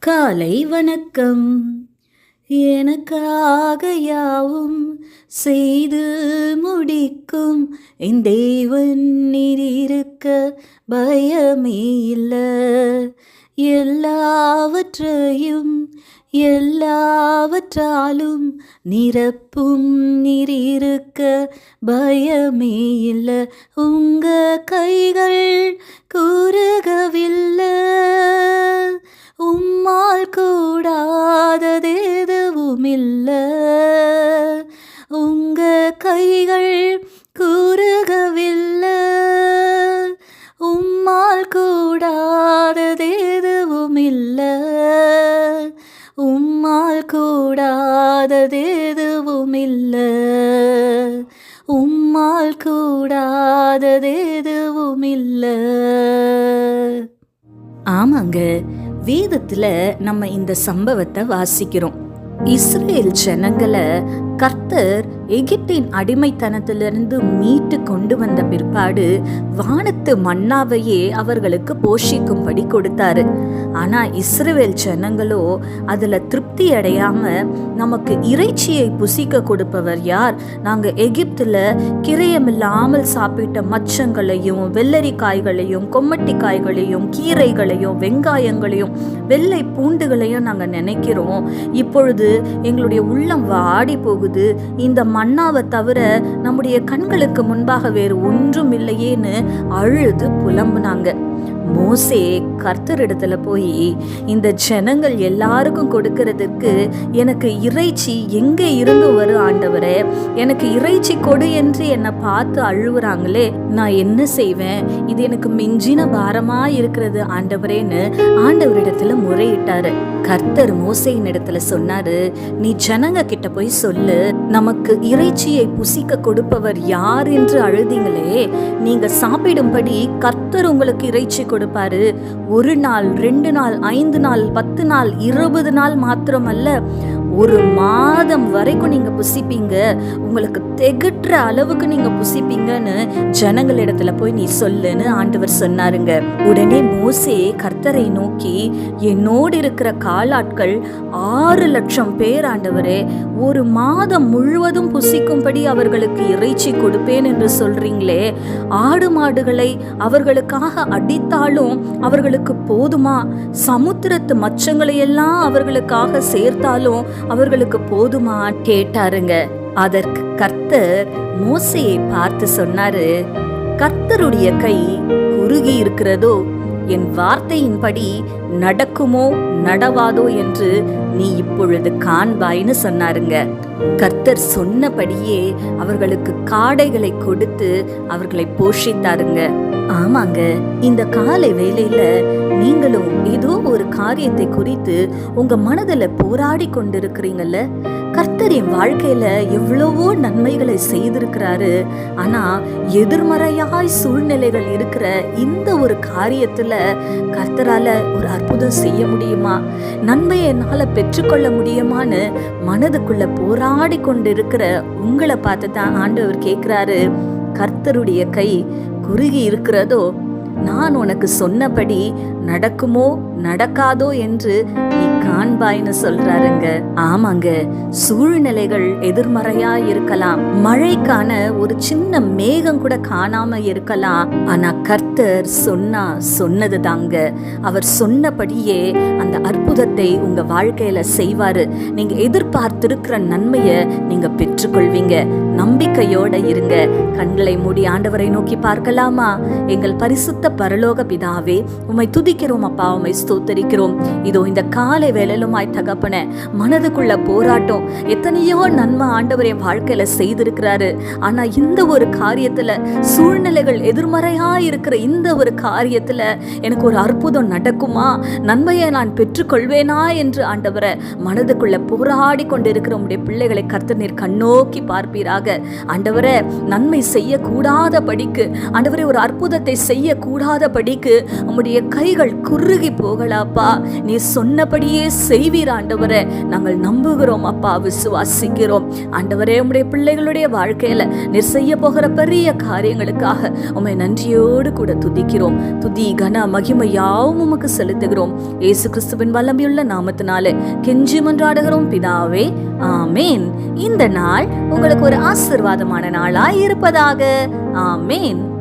காலை வணக்கம். எனக்காக யாவும் செய்து முடிக்கும். என் தேவன் நீர் இருக்க பயமே இல்லை. எல்லாவற்றையும் எல்லாவற்றாலும் நிரப்பும் நீர் இருக்க பயமே இல்லை. உங்க கைகள் கூறுகவில்லை. கூடாதது இல்லை உம்மால் கூடாதது எதுவும் இல்லை ஆமாங்க வேதத்தில் நம்ம இந்த சம்பவத்தை வாசிக்கிறோம். இஸ்ரேல் ஜனங்களை கர்த்தர் எகிப்தின் அடிமைத்தனத்திலிருந்து மீட்டு கொண்டு வந்த பிற்பாடு வானத்து மன்னாவையே அவர்களுக்கு போஷிக்கும்படி கொடுத்தாரு. ஆனா இஸ்ரேல் ஜனங்களோ அதுல திருப்தி அடையாம நமக்கு இறைச்சியை புசிக்க கொடுப்பவர் யார்? நாங்க எகிப்துல கிரயமில்லாமல் சாப்பிட்ட மச்சங்களையும் வெள்ளரிக்காய்களையும் கொம்மட்டிக்காய்களையும் கீரைகளையும் வெங்காயங்களையும் வெள்ளை பூண்டுகளையும் நாங்க நினைக்கிறோம். இப்பொழுது எங்களுடைய உள்ளம் வாடி போகுது இந்த மன்னாவை தவிர நம்முடைய கண்களுக்கு முன்பாக வேறு ஒன்றும் இல்லையேன்னு அழுது புலம்புனாங்க. மோசே கர்த்தரிடத்துல போய் இந்த ஜனங்கள் எல்லாருக்கும் கொடுக்கறதுக்கு எனக்கு இறைச்சி எங்கே இருந்து வரும் ஆண்டவரே? எனக்கு இறைச்சி கொடு என்று என்னை பார்த்து அழுவுறாங்களே நான் என்ன செய்வேன்? இது எனக்கு மிஞ்சின பாரமா இருக்கிறது ஆண்டவரேன்னு ஆண்டவரிடத்துல முறையிட்டாரு. கர்த்தர் மோசையின் இடத்துல சொன்னாரு நீ ஜனங்க கிட்ட போய் சொல்லு நமக்கு இறைச்சியை புசிக்க கொடுப்பவர் யார் என்று அழுதிங்களே? நீங்க சாப்பிடும்படி கர்த்தர் உங்களுக்கு இறைச்சி கொடுப்பாரு. ஒரு நாள் ரெண்டு நாள் ஐந்து நாள் பத்து நாள் இருபது நாள் மாத்திரமல்ல. ஒரு மாதம் வரைக்கும் நீங்க புசிப்பீங்க. உங்களுக்கு திகட்டுற அளவுக்கு நீங்க புசிப்பீங்கன்னு ஜனங்களிடத்துல போய் நீ சொல்லுன்னு ஆண்டவர் சொன்னாருங்க. உடனே மோசே கர்த்தரை நோக்கி என்னோடு இருக்கிற காலாட்கள் ஆறு லட்சம் பேர் ஆண்டவரே ஒரு மாதம் முழுவதும் புசிக்கும்படி அவர்களுக்கு இறைச்சி கொடுப்பேன் என்று சொல்றீங்களே. ஆடு மாடுகளை அவர்களுக்காக அடித்தாலும் அவர்களுக்கு போதுமா? சமுத்திரத்து மச்சங்களை எல்லாம் அவர்களுக்காக சேர்த்தாலும் அவர்களுக்கு போதுமா கேட்டாருங்க. அதற்கு கர்த்தர் மோசையை பார்த்து சொன்னாரு கர்த்தருடைய கை குறுகி இருக்கிறதோ என் வார்த்தையின்படி நடக்குமோ நடவாதோ என்று நீ இப்பொழுது காண்பாய்னு சொன்னாருங்க. கர்த்தர் சொன்னபடியே அவர்களுக்கு காடைகளை கொடுத்து அவர்களை போஷித்தாருங்க. ஆமாங்க இந்த காலை வேளையில நீங்களும் ஏதோ ஒரு காரியத்தை குறித்து உங்க மனதில் போராடி கொண்டிருக்கிறீங்கல்ல? கர்த்தர் என் வாழ்க்கையில எவ்வளவோ நன்மைகளை செய்திருக்கிறாரு. ஆனா எதிர்மறையாய் சூழ்நிலைகள் இருக்கிற இந்த ஒரு காரியத்துல கர்த்தரால ஒரு அற்புதம் செய்ய முடியுமா? நன்மையை என்னால பெற்றுக்கொள்ள முடியுமான்னு மனதுக்குள்ள போராடி கொண்டிருக்கிற உங்களை பார்த்து தான் ஆண்டவர் கேட்கிறாரு. கர்த்தருடைய கை குறுகி இருக்கிறதோ நான் உனக்கு சொன்னபடி நடக்குமோ நடக்காதோ என்று நீ காண்பாய்னு சொல்றாருங்க. ஆமாங்க சூழ்நிலைகள் எதிர்மறையா இருக்கலாம். மழைக்கான ஒரு சின்ன மேகம் கூட காணாம இருக்கலாம். ஆனா கர்த்தர் சொன்னா சொன்னது தாங்க அவர் சொன்னபடியே அந்த அற்புதத்தை உங்க வாழ்க்கையில செய்வாரு. நீங்க எதிர்பார்த்திருக்கிற நன்மைய நீங்க பெற்றுக்கொள்வீங்க. நம்பிக்கையோட இருங்க. கண்களை மூடி ஆண்டவரை நோக்கி பார்க்கலாமா? எங்கள் பரிசுத்த பரலோக பிதாவே உம்மை துதிக்கிறோம் அப்பா உம்மை ஸ்தோத்தரிக்கிறோம். இதோ இந்த காலை வேலையிலுமாய் தகப்பன மனதுக்குள்ள போராட்டம். எத்தனையோ நன்மை ஆண்டவர் என் வாழ்க்கையில செய்திருக்கிறாரு. ஆனா இந்த ஒரு காரியத்துல சூழ்நிலைகள் எதிர்மறையா இருக்கிற இந்த ஒரு காரியத்துல எனக்கு ஒரு அற்புதம் நடக்குமா? நன்மையை நான் பெற்றுக்கொள்வேனா என்று ஆண்டவரை மனதுக்குள்ள போராடி கொண்டிருக்கிற உடைய பிள்ளைகளை கர்த்தர் நீர் கண்ணோக்கி பார்ப்பீராக. ஆண்டவரை நன்மை செய்யக்கூடாத படிக்கு ஆண்டவரை ஒரு அற்புதத்தை செய்யக்கூடாத படிக்கு உம்முடைய கைகள் குறுகி போகலாப்பா. நீ சொன்னபடியே செய்வீர் ஆண்டவரே. நாங்கள் நம்புகிறோம் அப்பா விசுவாசிக்கிறோம். ஆண்டவரே உம்முடைய பிள்ளைகளுடைய வாழ்க்கையில நீர் செய்ய போகிற பெரிய காரியங்களுக்காக உம்மை நன்றியோடு கூட துதிக்கிறோம். துதி கன மகிமை யாவும் உமக்கு செலுத்துகிறோம். இயேசு கிறிஸ்துவின் வல்லமையுள்ள நாமத்தினாலே கெஞ்சி மன்றாடுகிறோம் பிதாவே ஆமேன். இந்த நாள் உங்களுக்கு ஒரு ஆசிர்வாதமான நாளாய் இருப்பதாக. ஆமேன்.